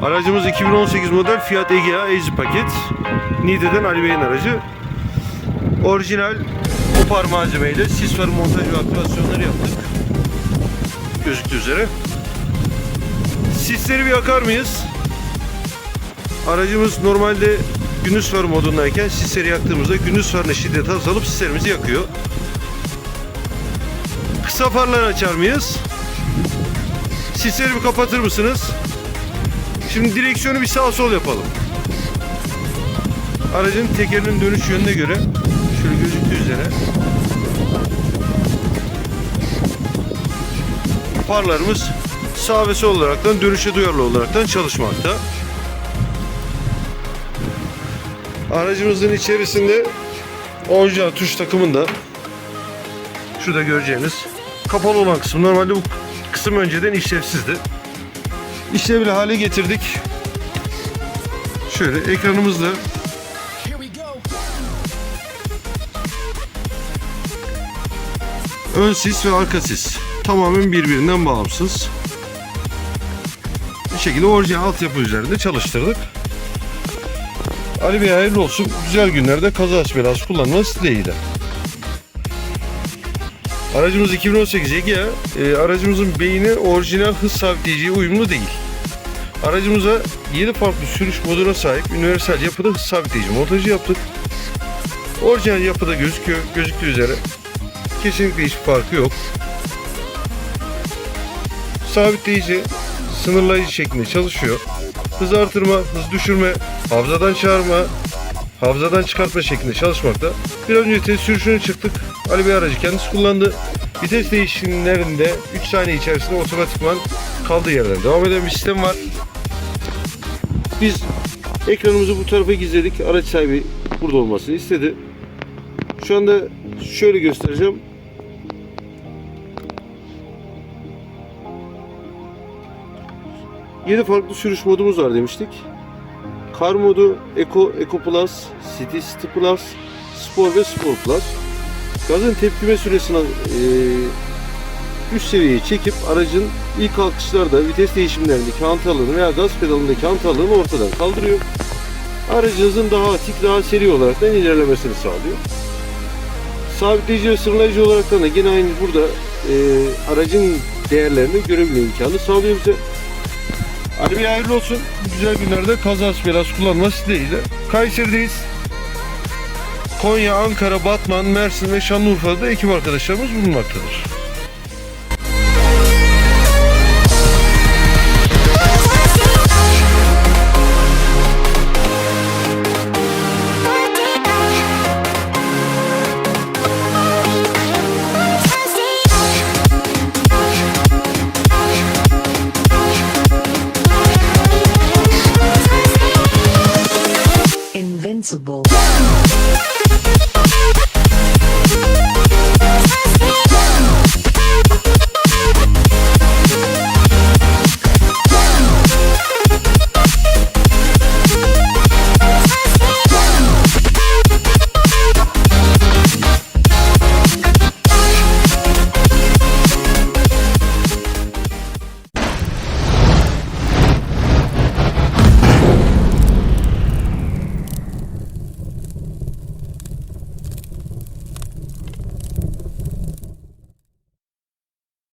Aracımız 2018 model Fiat Egea Easy Paket. Niğde'den Ali Bey'in aracı. Orijinal opar malzemeyle sis farı montaj ve aktivasyonları yaptık. Gözüktüğü üzere. Sisleri bir yakar mıyız? Aracımız normalde gündüz far modundayken sisleri yaktığımızda gündüz farına şiddet azalıp sislerimizi yakıyor. Kısa farları açar mıyız? Sisleri bir kapatır mısınız? Şimdi direksiyonu bir sağ sol yapalım. Aracın tekerinin dönüş yönüne göre şöyle gözüktüğü üzere farlarımız sağ ve sol olaraktan dönüşe duyarlı olaraktan çalışmakta. Aracımızın içerisinde orijinal tuş takımında şurada göreceğiniz kapalı olan kısım normalde bu kısım önceden işlevsizdi. İşlevli hale getirdik. Şöyle ekranımızda ön sis ve arka sis tamamen birbirinden bağımsız. Bir şekilde orijinal altyapı üzerinde çalıştırdık. Ali Bey hayırlı olsun. Güzel günlerde kazası belası kullanmanız dileğiyle. Aracımız 2018 Egea. E, aracımızın beyni orijinal hız sabitleyiciye uyumlu değil. Aracımıza 7 farklı sürüş moduna sahip universal yapıda hız sabitleyici montajı yaptık. Orijinal yapıda gözüküyor. Gözüktüğü üzere. Kesinlikle hiçbir farkı yok. Sabitleyici sınırlayıcı şeklinde çalışıyor. Hız artırma, hız düşürme, hafızadan çağırma, hafızadan çıkartma şeklinde çalışmakta. Bir önce sürüşüne çıktık. Ali Bey aracı kendisi kullandı. Vites değişimlerinde 3 saniye içerisinde otomatikman kaldığı yerden devam eden bir sistem var. Biz ekranımızı bu tarafa gizledik. Araç sahibi burada olmasını istedi. Şu anda şöyle göstereceğim. Yedi farklı sürüş modumuz var demiştik. Kar modu, Eco, Eco Plus, City, City Plus, Spor ve Spor Plus. Gazın tepkime süresini e, üst seviyeye çekip aracın ilk kalkışlarda vites değişimlerindeki hantalığını veya gaz pedalındaki hantalığını ortadan kaldırıyor. Aracınızın daha atik, daha seri olarak da ilerlemesini sağlıyor. Sabitleyici ve sınırlayıcı olarak da yine aynı burada e, aracın değerlerini görebilme imkanı sağlıyor bize. Ali Bey hayırlı olsun. Güzel günlerde kazası belası kullanması dileğiyle. Kayseri'deyiz. Konya, Ankara, Batman, Mersin ve Şanlıurfa'da da ekip arkadaşlarımız bulunmaktadır. invincible.